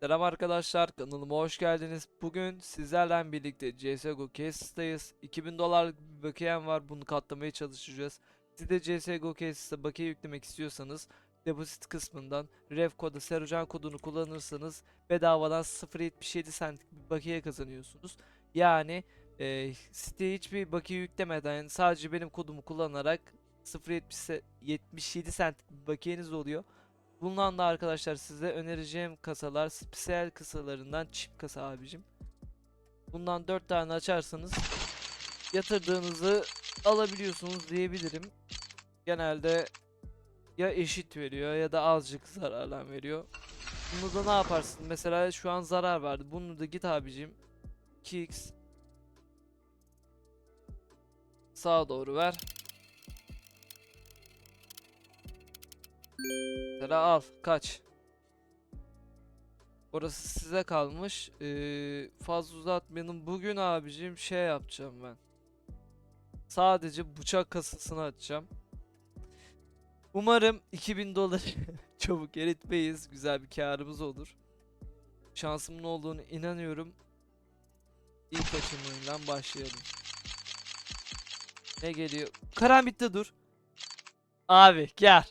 Selam arkadaşlar kanalıma hoş geldiniz. Bugün sizlerle birlikte CSGO Cases'tayız. 2000 dolarlık bir bakiyem var bunu katlamaya çalışacağız. Siz de CSGO Cases'e bakiye yüklemek istiyorsanız depozit kısmından ref kodu Serocan kodunu kullanırsanız bedavadan 0.77 centlik bir bakiye kazanıyorsunuz. Yani e, siteye hiçbir bakiye yüklemeden sadece benim kodumu kullanarak 0.77 centlik bir bakiyeniz oluyor. Bundan da arkadaşlar size önereceğim kasalar spesiyel kasalarından çift kasa abicim. Bundan 4 tane açarsanız yatırdığınızı alabiliyorsunuz diyebilirim. Genelde ya eşit veriyor ya da azıcık zararla veriyor. Bunu da ne yaparsın? Mesela şu an zarar verdi. Bunu da git abicim 2x sağa doğru ver. Mesela al kaç. Orası size kalmış. Ee, fazla uzatmayalım. Bugün abicim şey yapacağım ben. Sadece bıçak kasasını açacağım. Umarım 2000 dolar çabuk eritmeyiz. Güzel bir karımız olur. Şansımın olduğunu inanıyorum. İlk açımından başlayalım. Ne geliyor? Karambitte dur. Abi gel.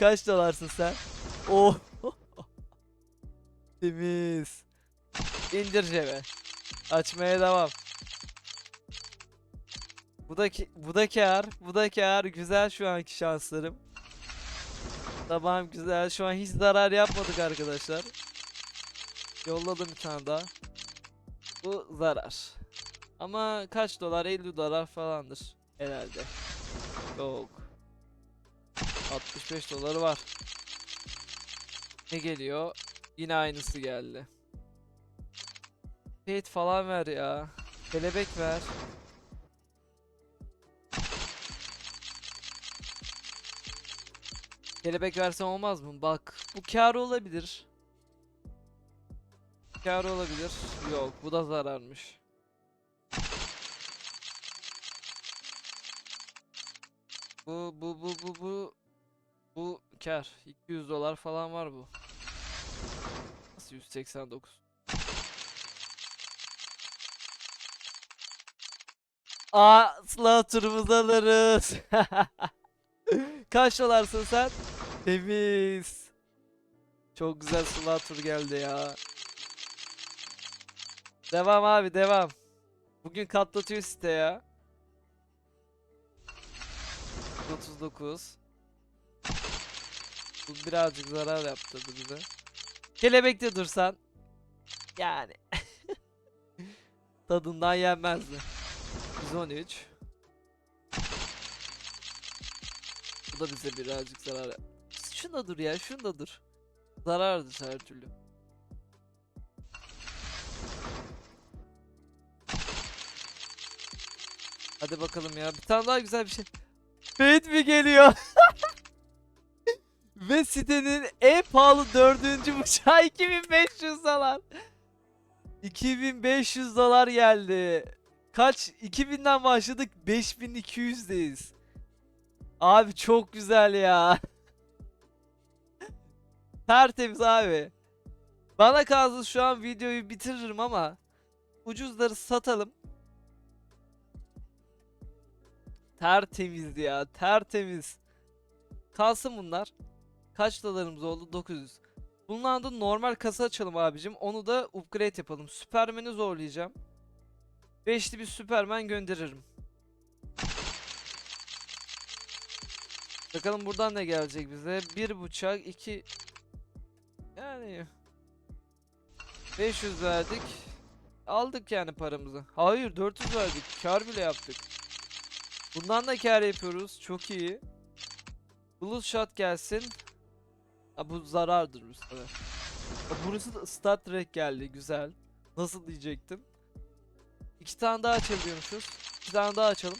Kaç dolarsın sen? Oh. Temiz. İndir cebe. Açmaya devam. Bu da ki, bu da kar. Bu da kar. Güzel şu anki şanslarım. Tamam güzel. Şu an hiç zarar yapmadık arkadaşlar. Yolladım bir tane daha. Bu zarar. Ama kaç dolar? 50 dolar falandır. Herhalde. Yok. 65 doları var. Ne geliyor? Yine aynısı geldi. Pet falan ver ya. Kelebek ver. Kelebek versen olmaz mı? Bak bu kar olabilir. Kar olabilir. Yok bu da zararmış. Bu bu bu bu bu bu kar 200 dolar falan var bu. Nasıl 189? Asla turumuzu alırız. Kaç dolarsın sen? Temiz. Çok güzel slot tur geldi ya. Devam abi devam. Bugün katlatıyor site ya. 39 Bu birazcık zarar yaptırdı bize. Kelebekte dursan yani tadından yenmezdi. 113 Bu da bize birazcık zarar yap- Şunda dur ya şunda dur. Zarardır her türlü. Hadi bakalım ya. Bir tane daha güzel bir şey. Fate mi geliyor? Ve sitenin en pahalı dördüncü bıçağı 2500 dolar. 2500 dolar geldi. Kaç? 2000'den başladık 5200'deyiz. Abi çok güzel ya. Tertemiz abi. Bana kalsın şu an videoyu bitiririm ama ucuzları satalım. Tertemiz ya tertemiz. Kalsın bunlar. Kaç dolarımız oldu? 900. Bundan da normal kasa açalım abicim. Onu da upgrade yapalım. Süpermen'i zorlayacağım. Beşli bir Süpermen gönderirim. Bakalım buradan ne gelecek bize? Bir bıçak, iki... Yani... 500 verdik. Aldık yani paramızı. Hayır 400 verdik. Kar bile yaptık. Bundan da kar yapıyoruz. Çok iyi. Blue shot gelsin. Ha bu zarardır bu. Ha, burası da Star Trek geldi. Güzel. Nasıl diyecektim. İki tane daha açabiliyormuşuz. İki tane daha açalım.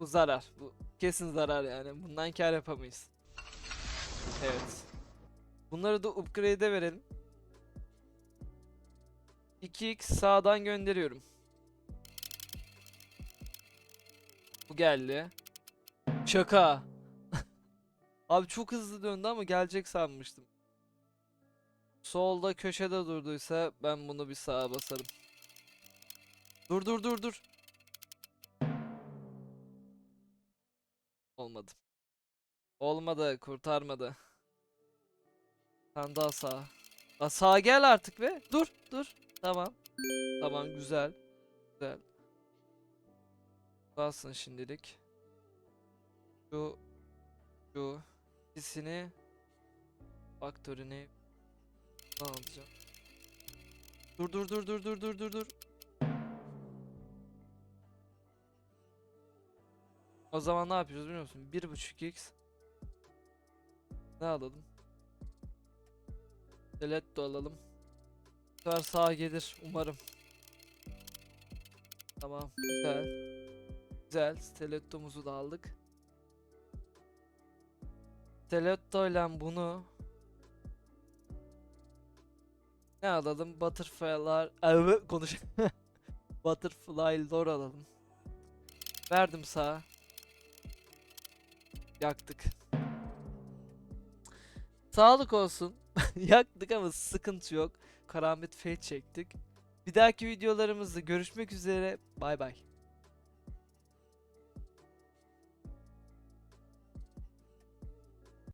Bu zarar. Bu kesin zarar yani. Bundan kar yapamayız. Evet. Bunları da upgrade'e verelim. 2x sağdan gönderiyorum. Bu geldi. Şaka. Abi çok hızlı döndü ama gelecek sanmıştım. Solda köşede durduysa ben bunu bir sağa basarım. Dur dur dur dur. Olmadı. Olmadı, kurtarmadı. Sen daha sağa. Aa, sağa gel artık be. Dur, dur. Tamam. Tamam, güzel. Güzel. Kalsın şimdilik. Şu şu ikisini faktörünü ne alacağım? Dur dur dur dur dur dur dur dur. O zaman ne yapıyoruz biliyor musun? 1.5x ne alalım? Stiletto alalım. Bu sefer sağa gelir umarım. Tamam güzel. Güzel stilettomuzu da aldık. Stiletto ile bunu ne alalım? Butterfly'lar Evet konuş. Butterfly lore alalım. Verdim sağa. Yaktık. Sağlık olsun. Yaktık ama sıkıntı yok. Karamet fade çektik. Bir dahaki videolarımızda görüşmek üzere. Bay bay.